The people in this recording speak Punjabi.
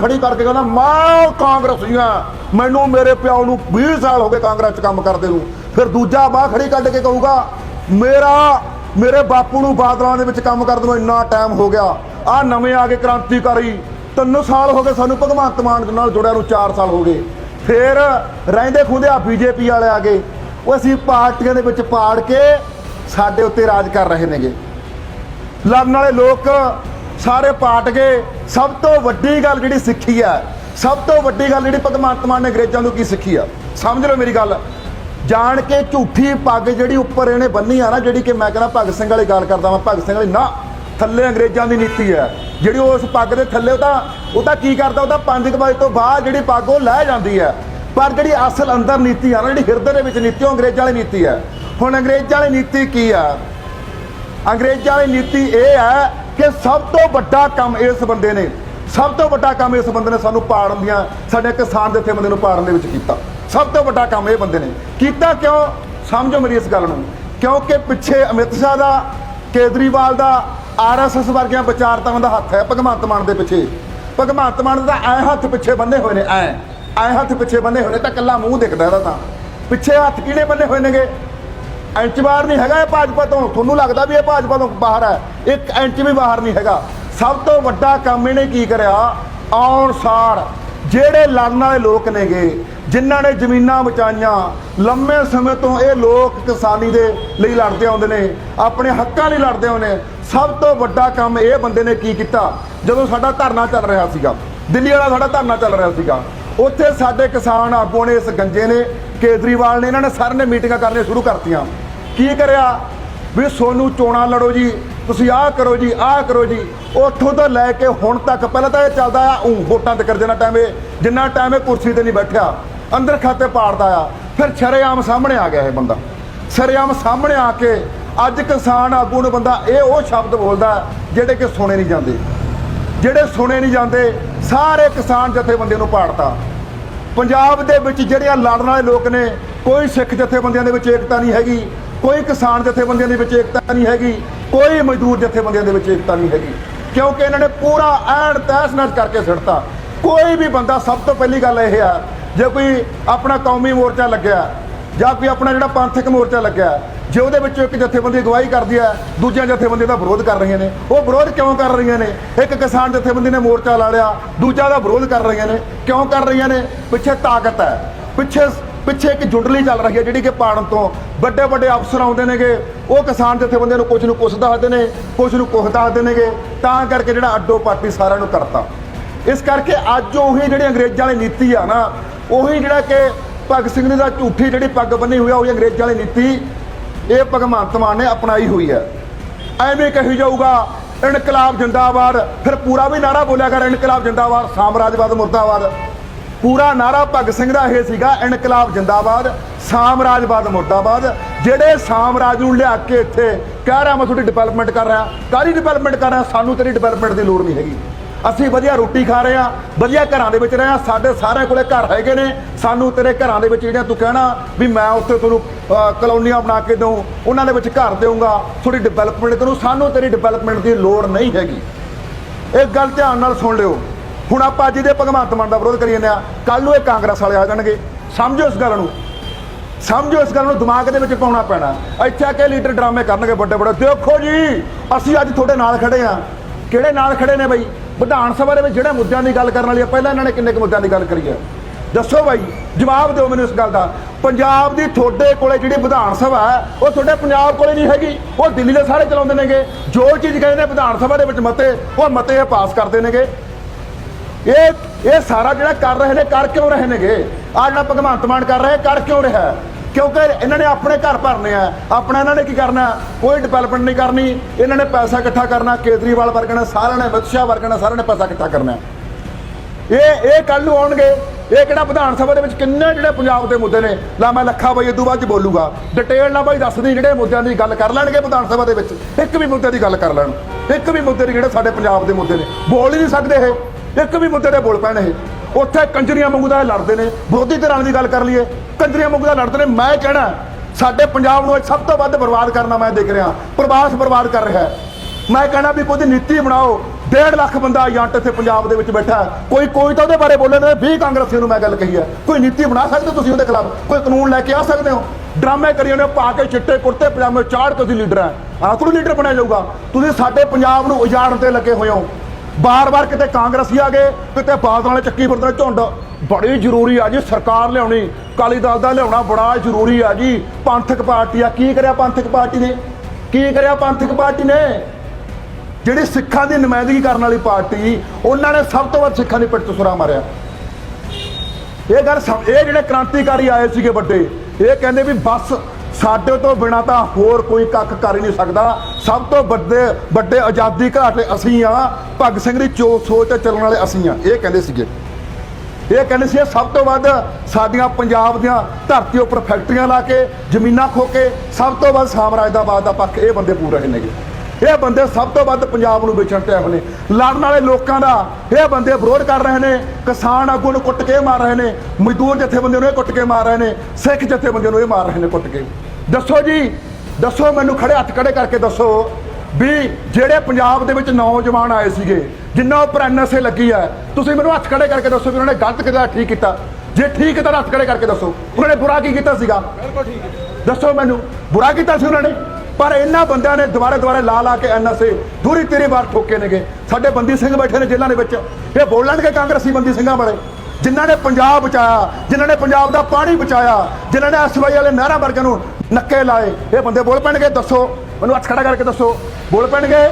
ਖੜੀ ਕਰਕੇ ਕਹਿੰਦਾ, ਮੈਂ, ਕਾਂਗਰਸੀ ਆ ਮੈਨੂੰ ਮੇਰੇ ਪਿਓ ਨੂੰ 20 ਸਾਲ ਹੋ ਗਏ ਕਾਂਗਰਸ 'ਚ ਕੰਮ ਕਰਦੇ ਨੂੰ। ਫਿਰ ਦੂਜਾ ਬਾਹ ਖੜੀ ਕੱਢ ਕੇ ਕਹੂਗਾ, ਮੇਰਾ, ਮੇਰੇ ਬਾਪੂ ਨੂੰ ਬਾਦਲਾਂ ਦੇ ਵਿੱਚ ਕੰਮ ਕਰਦੇ ਨੂੰ ਇੰਨਾ ਟਾਈਮ ਹੋ ਗਿਆ। ਆ ਨਵੇਂ ਆ ਕੇ ਕ੍ਰਾਂਤੀਕਾਰੀ। ਤਿੰਨ ਸਾਲ ਹੋ ਗਏ ਸਾਨੂੰ ਭਗਵੰਤ ਮਾਨ ਨਾਲ ਜੁੜਿਆ ਨੂੰ 4 ਸਾਲ ਹੋ ਗਏ। ਫਿਰ ਰਹਿੰਦੇ ਖੁੰਦੇ ਆ ਬੀਜੇਪੀ ਵਾਲੇ ਆ ਗਏ। ਉਹ ਅਸੀਂ ਪਾਰਟੀਆਂ ਦੇ ਵਿੱਚ ਪਾੜ ਕੇ ਸਾਡੇ ਉੱਤੇ ਰਾਜ ਕਰ ਰਹੇ ਨੇਗੇ। ਲੜਨ ਵਾਲੇ ਲੋਕ ਸਾਰੇ ਪਾਟ ਗਏ। ਸਭ ਤੋਂ ਵੱਡੀ ਗੱਲ ਜਿਹੜੀ ਸਿੱਖੀ ਆ, ਸਭ ਤੋਂ ਵੱਡੀ ਗੱਲ ਜਿਹੜੀ ਭਗਵੰਤ ਮਾਨ ਨੇ ਅੰਗਰੇਜ਼ਾਂ ਤੋਂ ਕੀ ਸਿੱਖੀ ਆ? ਸਮਝ ਲਓ ਮੇਰੀ ਗੱਲ। ਜਾਣ ਕੇ ਝੂਠੀ ਪੱਗ ਜਿਹੜੀ ਉੱਪਰ ਇਹਨੇ ਬੰਨੀ ਆ ਨਾ, ਜਿਹੜੀ ਕਿ ਮੈਂ ਕਹਿੰਦਾ ਭਗਤ ਸਿੰਘ ਵਾਲੀ ਗੱਲ ਕਰਦਾ ਮੈਂ ਭਗਤ ਸਿੰਘ ਵਾਲੀ ਨਾ, ਥੱਲੇ ਅੰਗਰੇਜ਼ਾਂ ਦੀ ਨੀਤੀ ਹੈ ਜਿਹੜੀ ਉਸ ਪੱਗ ਦੇ ਥੱਲੇ, ਉਹ ਤਾਂ ਉਹ ਤਾਂ ਕੀ ਕਰਦਾ ਉਹਦਾ ਤਾਂ 5 ਵਜੇ ਤੋਂ ਬਾਅਦ ਜਿਹੜੀ ਪੱਗ ਉਹ ਲੈ ਜਾਂਦੀ ਹੈ ਪਰ ਜਿਹੜੀ ਅਸਲ ਅੰਦਰ ਨੀਤੀ ਆ ਨਾ, ਜਿਹੜੀ ਹਿਰਦੇ ਦੇ ਵਿੱਚ ਨੀਤੀ, ਉਹ ਅੰਗਰੇਜ਼ਾਂ ਵਾਲੀ ਨੀਤੀ ਹੈ ਹੁਣ ਅੰਗਰੇਜ਼ਾਂ ਵਾਲੀ ਨੀਤੀ ਕੀ ਆ? ਅੰਗਰੇਜ਼ਾਂ ਵਾਲੀ ਨੀਤੀ ਇਹ ਹੈ ਕਿ ਸਭ ਤੋਂ ਵੱਡਾ ਕੰਮ ਇਸ ਬੰਦੇ ਨੇ, ਸਭ ਤੋਂ ਵੱਡਾ ਕੰਮ ਇਸ ਬੰਦੇ ਨੇ ਸਾਨੂੰ ਪਾੜਨ ਦੀਆਂ, ਸਾਡੇ ਕਿਸਾਨ ਜਥੇਬੰਦੀ ਨੂੰ ਪਾੜਨ ਦੇ ਵਿੱਚ ਕੀਤਾ। ਸਭ ਤੋਂ ਵੱਡਾ ਕੰਮ ਇਹ ਬੰਦੇ ਨੇ। ਕੀਤਾ ਕਿਉਂ? ਸਮਝੋ ਮੇਰੀ ਇਸ ਗੱਲ ਨੂੰ। ਕਿਉਂਕਿ ਪਿੱਛੇ ਅਮਿਤ ਸ਼ਾਹ ਦਾ, ਕੇਜਰੀਵਾਲ ਦਾ ਆਰਐਸਐਸ ਵਰਗੀਆਂ ਵਿਚਾਰਤਾਵਾਂ ਦਾ ਹੱਥ ਹੈ ਭਗਵੰਤ ਮਾਨ ਦੇ ਪਿੱਛੇ। ਭਗਵੰਤ ਮਾਨ ਦਾ ਐ ਹੱਥ ਪਿੱਛੇ ਬੰਨੇ ਹੋਏ ਨੇ, ਐ। ਐ ਹੱਥ ਪਿੱਛੇ ਬੰਨੇ ਹੋਏ ਨੇ ਤਾਂ ਕੱਲਾ ਮੂੰਹ ਦਿਖਦਾ ਇਹਦਾ ਤਾਂ। ਪਿੱਛੇ ਹੱਥ ਕਿਹੜੇ ਬੰਨੇ ਹੋਏ ਨੇਗੇ? ਇੰਚ ਬਾਹਰ ਨਹੀਂ ਹੈਗਾ ਇਹ ਭਾਜਪਾ ਤੋਂ। ਤੁਹਾਨੂੰ ਲੱਗਦਾ ਵੀ ਇਹ ਭਾਜਪਾ ਤੋਂ ਬਾਹਰ ਹੈ। ਇੱਕ ਇੰਚ ਵੀ ਬਾਹਰ ਨਹੀਂ ਹੈਗਾ। ਸਭ ਤੋਂ ਵੱਡਾ ਕੰਮ ਇਹਨੇ ਕੀ ਕਰਿਆ? ਆਉਣ ਸਾਰ। ਜਿਹੜੇ ਲੜਨ ਵਾਲੇ ਲੋਕ ਨੇਗੇ, ਜਿਨ੍ਹਾਂ ਨੇ ਜ਼ਮੀਨਾਂ ਬਚਾਈਆਂ, ਲੰਮੇ ਸਮੇਂ ਤੋਂ ਇਹ ਲੋਕ ਕਿਸਾਨੀ ਦੇ ਲਈ ਲੜਦੇ ਆਉਂਦੇ ਨੇ, ਆਪਣੇ ਹੱਕਾਂ ਲਈ ਲੜਦੇ ਆਉਂਦੇ ਨੇ, ਸਭ ਤੋਂ ਵੱਡਾ ਕੰਮ ਇਹ ਬੰਦੇ ਨੇ ਕੀ ਕੀਤਾ? ਜਦੋਂ ਸਾਡਾ ਧਰਨਾ ਚੱਲ ਰਿਹਾ ਸੀਗਾ, ਦਿੱਲੀ ਵਾਲਾ ਸਾਡਾ ਧਰਨਾ ਚੱਲ ਰਿਹਾ ਸੀਗਾ ਉੱਥੇ ਸਾਡੇ ਕਿਸਾਨ ਆਗੂ ਨੇ ਇਸ ਗੰਜੇ ਨੇ, ਕੇਜਰੀਵਾਲ ਨੇ, ਇਹਨਾਂ ਨੇ ਸਾਰਿਆਂ ਨੇ ਮੀਟਿੰਗਾਂ ਕਰਨੀਆਂ ਸ਼ੁਰੂ ਕਰਤੀਆਂ। ਕੀ ਕਰਿਆ? ਵੀ ਸੋਨੂੰ ਚੋਣਾ ਲੜੋ ਜੀ, ਤੁਸੀਂ ਆਹ ਕਰੋ ਜੀ, ਆਹ ਕਰੋ ਜੀ। ਉੱਥੋਂ ਤੋਂ ਲੈ ਕੇ ਹੁਣ ਤੱਕ ਪਹਿਲਾਂ ਤਾਂ ਇਹ ਚੱਲਦਾ ਆ ਊਂ ਵੋਟਾਂ ਤੇ ਕਰ ਜਿੰਨਾ ਟਾਈਮ ਇਹ, ਜਿੰਨਾ ਟਾਈਮ ਇਹ ਕੁਰਸੀ ਤੇ ਨਹੀਂ ਬੈਠਿਆ, ਅੰਦਰ ਖਾਤੇ ਪਾੜਦਾ ਆ, ਫਿਰ ਸ਼ਰੇਆਮ ਸਾਹਮਣੇ ਆ ਗਿਆ ਇਹ ਬੰਦਾ। ਸ਼ਰੇਆਮ ਸਾਹਮਣੇ ਆ ਕੇ ਅੱਜ ਕਿਸਾਨ ਆਗੂ ਨੂੰ ਬੰਦਾ ਇਹ ਉਹ ਸ਼ਬਦ ਬੋਲਦਾ, ਜਿਹੜੇ ਕਿ ਸੁਣੇ ਨਹੀਂ ਜਾਂਦੇ। ਜਿਹੜੇ ਸੁਣੇ ਨਹੀਂ ਜਾਂਦੇ, ਸਾਰੇ ਕਿਸਾਨ ਜਥੇਬੰਦੀਆਂ ਨੂੰ ਪਾੜਤਾ। ਪੰਜਾਬ ਦੇ ਵਿੱਚ ਜਿਹੜੀਆਂ ਲੜਨ ਵਾਲੇ ਲੋਕ ਨੇ, ਕੋਈ ਸਿੱਖ ਜਥੇਬੰਦੀਆਂ ਦੇ ਵਿੱਚ ਏਕਤਾ ਨਹੀਂ ਹੈਗੀ, ਕੋਈ ਕਿਸਾਨ ਜਥੇਬੰਦੀਆਂ ਦੇ ਵਿੱਚ ਏਕਤਾ ਨਹੀਂ ਹੈਗੀ, ਕੋਈ ਮਜ਼ਦੂਰ ਜਥੇਬੰਦੀਆਂ ਦੇ ਵਿੱਚ ਏਕਤਾ ਨਹੀਂ ਹੈਗੀ। ਕਿਉਂਕਿ ਇਹਨਾਂ ਨੇ ਪੂਰਾ ਐਨ ਤਹਿਸ ਨਹਿਸ ਕਰਕੇ ਸਿੱਟਤਾ। ਕੋਈ ਵੀ ਬੰਦਾ ਸਭ ਤੋਂ ਪਹਿਲੀ ਗੱਲ ਇਹ ਆ, ਜੇ ਕੋਈ ਆਪਣਾ ਕੌਮੀ ਮੋਰਚਾ ਲੱਗਿਆ, ਜਾਂ ਕੋਈ ਆਪਣਾ ਜਿਹੜਾ ਪੰਥਕ ਮੋਰਚਾ ਲੱਗਿਆ ਜੇ ਉਹਦੇ ਵਿੱਚੋਂ ਇੱਕ ਜਥੇਬੰਦੀ ਅਗਵਾਈ ਕਰਦੀ ਹੈ, ਦੂਜੀਆਂ ਜਥੇਬੰਦੀਆਂ ਦਾ ਵਿਰੋਧ ਕਰ ਰਹੀਆਂ ਨੇ। ਉਹ ਵਿਰੋਧ ਕਿਉਂ ਕਰ ਰਹੀਆਂ ਨੇ? ਇੱਕ ਕਿਸਾਨ ਜਥੇਬੰਦੀ ਨੇ ਮੋਰਚਾ ਲਾ ਲਿਆ, ਦੂਜਾ ਦਾ ਵਿਰੋਧ ਕਰ ਰਹੀਆਂ ਨੇ। ਕਿਉਂ ਕਰ ਰਹੀਆਂ ਨੇ? ਪਿੱਛੇ ਤਾਕਤ ਹੈ। ਪਿੱਛੇ ਪਿੱਛੇ ਇੱਕ ਜੁੰਡਲੀ ਚੱਲ ਰਹੀ ਹੈ, ਜਿਹੜੀ ਕਿ ਪਾੜਨ ਤੋਂ। ਵੱਡੇ ਵੱਡੇ ਅਫਸਰ ਆਉਂਦੇ ਨੇਗੇ। ਉਹ ਕਿਸਾਨ ਜਥੇਬੰਦੀਆਂ ਨੂੰ ਕੁਝ ਨੂੰ ਕੁਛ ਦੱਸਦੇ ਨੇ ਕੁਝ ਨੂੰ ਕੁਛ ਦੱਸਦੇ ਨੇਗੇ। ਤਾਂ ਕਰਕੇ ਜਿਹੜਾ ਅੱਡੋ ਪਾਟੀ ਸਾਰਿਆਂ ਨੂੰ ਕਰਤਾ ਇਸ ਕਰਕੇ ਅੱਜ ਉਹੀ ਜਿਹੜੀ ਅੰਗਰੇਜ਼ਾਂ ਵਾਲੀ ਨੀਤੀ ਆ ਨਾ, ਉਹੀ ਜਿਹੜਾ ਕਿ ਭਗਤ ਸਿੰਘ ਨੇ ਦਾ ਝੂਠੀ ਜਿਹੜੀ ਪੱਗ ਬੰਨੀ ਹੋਈ ਆ, ਉਹੀ ਅੰਗਰੇਜ਼ਾਂ ਵਾਲੀ ਨੀਤੀ ਇਹ ਭਗਵੰਤ ਮਾਨ ਨੇ ਅਪਣਾਈ ਹੋਈ ਹੈ। ਐਵੇਂ ਕਹੀ ਜਾਊਗਾ, ਇਨਕਲਾਬ ਜਿੰਦਾਬਾਦ, ਫਿਰ ਪੂਰਾ ਵੀ ਨਾਰਾ ਬੋਲਿਆ ਕਰ, ਇਨਕਲਾਬ ਜਿੰਦਾਬਾਦ, ਸਾਮਰਾਜਵਾਦ ਮੁਰਦਾਬਾਦ। ਪੂਰਾ ਨਾਰਾ ਭਗਤ ਸਿੰਘ ਦਾ ਇਹ ਸੀਗਾ, ਇਨਕਲਾਬ ਜਿੰਦਾਬਾਦ, ਸਾਮਰਾਜਵਾਦ ਮੁਰਦਾਬਾਦ। ਜਿਹੜੇ ਸਾਮਰਾਜ ਨੂੰ ਲਿਆ ਕੇ ਇੱਥੇ ਕਹਿ ਰਿਹਾ, ਮੈਂ ਤੁਹਾਡੀ ਡਿਵੈਲਪਮੈਂਟ ਕਰ ਰਿਹਾ, ਕਾਹਦੀ ਡਿਵੈਲਪਮੈਂਟ ਕਰ ਰਿਹਾ, ਸਾਨੂੰ ਤੇਰੀ ਡਿਵੈਲਪਮੈਂਟ ਦੀ ਲੋੜ ਨਹੀਂ ਹੈਗੀ। ਅਸੀਂ ਵਧੀਆ ਰੋਟੀ ਖਾ ਰਹੇ ਆ ਵਧੀਆ ਘਰਾਂ ਦੇ ਵਿੱਚ ਰਹੇ ਆ ਸਾਡੇ ਸਾਰੇ ਕੋਲੇ ਘਰ ਹੈਗੇ ਨੇ। ਸਾਨੂੰ ਤੇਰੇ ਘਰਾਂ ਦੇ ਵਿੱਚ ਜਿਹੜੀਆਂ ਤੂੰ ਕਹਿਣਾ ਵੀ ਮੈਂ ਉੱਥੇ ਤੁਹਾਨੂੰ ਕਲੋਨੀਆਂ ਬਣਾ ਕੇ ਦਊਂ, ਉਹਨਾਂ ਦੇ ਵਿੱਚ ਘਰ ਦੇਊਂਗਾ ਥੋੜੀ ਡਿਵੈਲਪਮੈਂਟ ਕਰੂੰ, ਸਾਨੂੰ ਤੇਰੀ ਡਿਵੈਲਪਮੈਂਟ ਦੀ ਲੋੜ ਨਹੀਂ ਹੈਗੀ। ਇਹ ਗੱਲ ਧਿਆਨ ਨਾਲ ਸੁਣ ਲਿਓ। ਹੁਣ ਆਪਾਂ ਅੱਜ ਦੇ ਭਗਵੰਤ ਮਾਨ ਦਾ ਵਿਰੋਧ ਕਰੀ ਜਾਂਦੇ ਆ ਕੱਲ ਨੂੰ ਇਹ ਕਾਂਗਰਸ ਵਾਲੇ ਆ ਜਾਣਗੇ। ਸਮਝੋ ਇਸ ਗੱਲ ਨੂੰ। ਸਮਝੋ ਇਸ ਗੱਲ ਨੂੰ, ਦਿਮਾਗ ਦੇ ਵਿੱਚ ਪਾਉਣਾ ਪੈਣਾ। ਇੱਥੇ ਆ ਕੇ ਲੀਡਰ ਡਰਾਮੇ ਕਰਨਗੇ ਵੱਡੇ ਵੱਡੇ ਦੇਖੋ ਜੀ, ਅਸੀਂ ਅੱਜ ਤੁਹਾਡੇ ਨਾਲ ਖੜੇ ਆ ਕਿਹੜੇ ਨਾਲ ਖੜੇ ਨੇ ਬਈ? ਵਿਧਾਨ ਸਭਾ ਦੇ ਵਿੱਚ ਜਿਹੜੇ ਮੁੱਦਿਆਂ ਦੀ ਗੱਲ ਕਰਨ ਵਾਲੀ ਆ, ਪਹਿਲਾਂ ਇਹਨਾਂ ਨੇ ਕਿੰਨੇ ਕੁ ਮੁੱਦਿਆਂ ਦੀ ਗੱਲ ਕਰੀ ਹੈ ਦੱਸੋ ਬਾਈ, ਜਵਾਬ ਦਿਓ ਮੈਨੂੰ ਇਸ ਗੱਲ ਦਾ। ਪੰਜਾਬ ਦੀ ਤੁਹਾਡੇ ਕੋਲੇ ਜਿਹੜੀ ਵਿਧਾਨ ਸਭਾ ਹੈ, ਉਹ ਤੁਹਾਡੇ ਪੰਜਾਬ ਕੋਲੇ ਨਹੀਂ ਹੈਗੀ। ਉਹ ਦਿੱਲੀ ਦੇ ਸਾਰੇ ਚਲਾਉਂਦੇ ਨੇਗੇ। ਜੋ ਚੀਜ਼ ਕਹਿੰਦੇ ਵਿਧਾਨ ਸਭਾ ਦੇ ਵਿੱਚ ਮਤੇ, ਉਹ ਮਤੇ ਪਾਸ ਕਰਦੇ ਨੇਗੇ। ਇਹ ਇਹ ਸਾਰਾ ਜਿਹੜਾ ਕਰ ਰਹੇ ਨੇ, ਕਰ ਕਿਉਂ ਰਹੇ ਨੇਗੇ? ਆ ਜਿਹੜਾ ਭਗਵੰਤ ਮਾਨ ਕਰ ਰਿਹਾ ਕਰ ਕਿਉਂ ਰਿਹਾ? ਕਿਉਂਕਿ ਇਹਨਾਂ ਨੇ ਆਪਣੇ ਘਰ ਭਰਨੇ ਆ। ਆਪਣਾ ਇਹਨਾਂ ਨੇ ਕੀ ਕਰਨਾ? ਕੋਈ ਡਿਵੈਲਪਮੈਂਟ ਨਹੀਂ ਕਰਨੀ। ਇਹਨਾਂ ਨੇ ਪੈਸਾ ਇਕੱਠਾ ਕਰਨਾ। ਕੇਜਰੀਵਾਲ ਵਰਗੇ ਨੇ, ਸਾਰਿਆਂ ਨੇ, ਅਮਿਤ ਸ਼ਾਹ ਵਰਗੇ ਨੇ, ਸਾਰਿਆਂ ਨੇ ਪੈਸਾ ਇਕੱਠਾ ਕਰਨਾ। ਇਹ ਇਹ ਕੱਲ ਨੂੰ ਆਉਣਗੇ। ਇਹ ਕਿਹੜਾ ਵਿਧਾਨ ਸਭਾ ਦੇ ਵਿੱਚ ਕਿੰਨੇ ਜਿਹੜੇ ਪੰਜਾਬ ਦੇ ਮੁੱਦੇ ਨੇ? ਲਾ ਮੈਂ ਲੱਖਾ ਬਾਈ ਇਦੋਂ ਬਾਅਦ ਚ ਬੋਲੂਗਾ। ਡਿਟੇਲ ਨਾਲ ਬਾਈ ਦੱਸਦੀ ਜਿਹੜੇ ਮੁੱਦਿਆਂ ਦੀ ਗੱਲ ਕਰ ਲੈਣਗੇ ਵਿਧਾਨ ਸਭਾ ਦੇ ਵਿੱਚ। ਇੱਕ ਵੀ ਮੁੱਦੇ ਦੀ ਗੱਲ ਕਰ ਲੈਣ। ਇੱਕ ਵੀ ਮੁੱਦੇ ਦੀ ਜਿਹੜੇ ਸਾਡੇ ਪੰਜਾਬ ਦੇ ਮੁੱਦੇ ਨੇ। ਬੋਲ ਹੀ ਨਹੀਂ ਸਕਦੇ ਇਹ। ਇੱਕ ਵੀ ਮੁੱਦੇ ਦੇ ਬੋਲ ਪੈਣ ਇਹ। ਉੱਥੇ ਕੰਜਰੀਆਂ ਵਾਂਗੂ ਦਾ ਲੜਦੇ ਨੇ। ਵਿਰੋਧੀ ਧਿਰਾਂ ਦੀ ਗੱਲ ਕਰ ਲਈਏ, ਕੰਜਰੀਆਂ ਵਾਂਗੂ ਦਾ ਲੜਦੇ ਨੇ। ਮੈਂ ਕਹਿਣਾ, ਸਾਡੇ ਪੰਜਾਬ ਨੂੰ ਸਭ ਤੋਂ ਵੱਧ ਬਰਬਾਦ ਕਰਨਾ ਮੈਂ ਦੇਖ ਰਿਹਾ, ਪ੍ਰਵਾਸ ਬਰਬਾਦ ਕਰ ਰਿਹਾ ਮੈਂ ਕਹਿਣਾ ਵੀ ਕੋਈ ਨੀਤੀ ਬਣਾਓ, ਡੇਢ ਲੱਖ ਬੰਦਾ ਏਜੰਟ ਇੱਥੇ ਪੰਜਾਬ ਦੇ ਵਿੱਚ ਬੈਠਾ ਕੋਈ ਕੋਈ ਤਾਂ ਉਹਦੇ ਬਾਰੇ ਬੋਲੇ ਨੇ 20 ਕਾਂਗਰਸੀਆਂ ਨੂੰ ਮੈਂ ਗੱਲ ਕਹੀ ਹੈ। ਕੋਈ ਨੀਤੀ ਬਣਾ ਸਕਦੇ ਹੋ ਤੁਸੀਂ ਉਹਦੇ ਖਿਲਾਫ? ਕੋਈ ਕਾਨੂੰਨ ਲੈ ਕੇ ਆ ਸਕਦੇ ਹੋ? ਡਰਾਮੇ ਕਰੀ ਜਾਂਦੇ ਪਾ ਕੇ ਚਿੱਟੇ ਕੁੜਤੇ, ਪਜਾਮੇ ਚਾੜ ਕੇ ਤੁਸੀਂ ਲੀਡਰ ਹੈ। ਆਹ ਕੋਈ ਲੀਡਰ ਬਣਿਆ ਜਾਊਗਾ। ਤੁਸੀਂ ਸਾਡੇ ਪੰਜਾਬ ਨੂੰ ਉਜਾੜਨ ਤੇ ਲੱਗੇ ਹੋਏ ਹੋ। ਬਾਰ-ਬਾਰ ਕਿਤੇ ਕਾਂਗਰਸੀ ਆ ਗਏ, ਕਿਤੇ ਬਾਦਲ ਵਾਲੇ ਚੱਕੀ ਫਿਰਦੇ ਝੁੰਡ। ਬੜੀ ਜ਼ਰੂਰੀ ਆ ਜੀ, ਸਰਕਾਰ ਲਿਆਉਣੀ। ਕਾਲੀ ਦਲ ਦਾ ਲਿਆਉਣਾ ਬੜਾ ਜ਼ਰੂਰੀ ਆ ਜੀ। ਪੰਥਕ ਪਾਰਟੀ ਆ, ਕੀ ਕਰਿਆ ਪੰਥਕ ਪਾਰਟੀ ਨੇ? ਕੀ ਕਰਿਆ ਪੰਥਕ ਪਾਰਟੀ ਨੇ? ਜਿਹੜੀ ਸਿੱਖਾਂ ਦੀ ਨੁਮਾਇੰਦਗੀ ਕਰਨ ਵਾਲੀ ਪਾਰਟੀ, ਉਹਨਾਂ ਨੇ ਸਭ ਤੋਂ ਵੱਧ ਸਿੱਖਾਂ ਦੀ ਪਿੱਠ ਤੋਂ ਸੁਰਾ ਮਾਰਿਆ। ਇਹ ਗੱਲ ਸਮ- ਇਹ ਜਿਹੜੇ ਕ੍ਰਾਂਤੀਕਾਰੀ ਆਏ ਸੀਗੇ ਵੱਡੇ, ਇਹ ਕਹਿੰਦੇ ਵੀ ਬਸ ਸਾਡੇ ਤੋਂ ਬਿਨਾ ਤਾਂ ਹੋਰ ਕੋਈ ਕੱਖ ਕਰ ਹੀ ਨਹੀਂ ਸਕਦਾ। ਸਭ ਤੋਂ ਵੱਡੇ ਵੱਡੇ ਆਜ਼ਾਦੀ ਘਾਟੇ ਅਸੀਂ ਆ। ਭਗਤ ਸਿੰਘ ਦੀ ਚੋ ਸੋਚ ਤੇ ਚੱਲਣ ਵਾਲੇ ਅਸੀਂ ਆ। ਇਹ ਕਹਿੰਦੇ ਸੀਗੇ। ਇਹ ਕਹਿੰਦੇ ਸੀ ਸਭ ਤੋਂ ਵੱਧ ਸਾਡੀਆਂ ਪੰਜਾਬ ਦੀਆਂ ਧਰਤੀ ਉੱਪਰ ਫੈਕਟਰੀਆਂ ਲਾ ਕੇ, ਜ਼ਮੀਨਾਂ ਖੋ ਕੇ, ਸਭ ਤੋਂ ਵੱਧ ਸਾਮਰਾਜਦਾਬਾਦ ਦਾ ਪੱਖ ਇਹ ਬੰਦੇ ਪੂਰ ਰਹੇ ਨੇਗੇ ਇਹ ਬੰਦੇ ਸਭ ਤੋਂ ਵੱਧ ਪੰਜਾਬ ਨੂੰ ਵੇਚਣ ਤੇ ਆਏ ਨੇ। ਲੜਨ ਵਾਲੇ ਲੋਕਾਂ ਦਾ ਇਹ ਬੰਦੇ ਵਿਰੋਧ ਕਰ ਰਹੇ ਨੇ। ਕਿਸਾਨ ਆਗੂ ਨੂੰ ਕੁੱਟ ਕੇ ਮਾਰ ਰਹੇ ਨੇ। ਮਜ਼ਦੂਰ ਜਥੇਬੰਦੀਆਂ ਨੂੰ ਇਹ ਕੁੱਟ ਕੇ ਮਾਰ ਰਹੇ ਨੇ। ਸਿੱਖ ਜਥੇਬੰਦੀਆਂ ਨੂੰ ਇਹ ਮਾਰ ਰਹੇ ਨੇ ਕੁੱਟ ਕੇ। ਦੱਸੋ ਜੀ ਦੱਸੋ ਮੈਨੂੰ ਖੜੇ ਹੱਥ ਖੜੇ ਕਰਕੇ ਦੱਸੋ ਵੀ ਜਿਹੜੇ ਪੰਜਾਬ ਦੇ ਵਿੱਚ ਨੌਜਵਾਨ ਆਏ ਸੀਗੇ ਜਿੰਨਾ ਉੱਪਰ ਐਨਐਸਏ ਲੱਗੀ ਹੈ ਤੁਸੀਂ ਮੈਨੂੰ ਹੱਥ ਖੜੇ ਕਰਕੇ ਦੱਸੋ ਵੀ ਉਹਨਾਂ ਨੇ ਗਲਤ ਕਿਹਦਾ ਠੀਕ ਕੀਤਾ। ਜੇ ਠੀਕ ਕੀਤਾ ਤਾਂ ਹੱਥ ਖੜੇ ਕਰਕੇ ਦੱਸੋ ਉਹਨਾਂ ਨੇ ਬੁਰਾ ਕੀ ਕੀਤਾ ਸੀਗਾ? ਦੱਸੋ ਮੈਨੂੰ ਬੁਰਾ ਕੀਤਾ ਸੀ ਉਹਨਾਂ ਨੇ? ਪਰ ਇਹਨਾਂ ਬੰਦਿਆਂ ਨੇ ਦੁਬਾਰੇ ਦੁਬਾਰੇ ਲਾ ਲਾ ਕੇ ਐਨਐਸਏ ਦੂਰੀ ਤੇਰੀ ਵਾਰ ਠੋਕੇ ਨੇਗੇ। ਸਾਡੇ ਬੰਦੀ ਸਿੰਘ ਬੈਠੇ ਨੇ ਜੇਲ੍ਹਾਂ ਦੇ ਵਿੱਚ। ਇਹ ਬੋਲਣਗੇ ਕਾਂਗਰਸੀ ਬੰਦੀ ਸਿੰਘਾਂ ਵਾਲੇ। ਜਿਨ੍ਹਾਂ ਨੇ ਪੰਜਾਬ ਬਚਾਇਆ ਜਿਨ੍ਹਾਂ ਨੇ ਪੰਜਾਬ ਦਾ ਪਾਣੀ ਬਚਾਇਆ ਜਿਨ੍ਹਾਂ ਨੇ ਐਸਵਾਈ ਵਾਲੇ ਨਹਿਰਾਂ ਵਰਗਾਂ ਨੂੰ ਨੱਕੇ ਲਾਏ। ਇਹ ਬੰਦੇ ਬੋਲ ਪੈਣਗੇ ਦੱਸੋ। ਮੈਨੂੰ ਹੱਥ ਖੜਾ ਕਰਕੇ ਦੱਸੋ। ਬੋਲ ਪੈਣਗੇ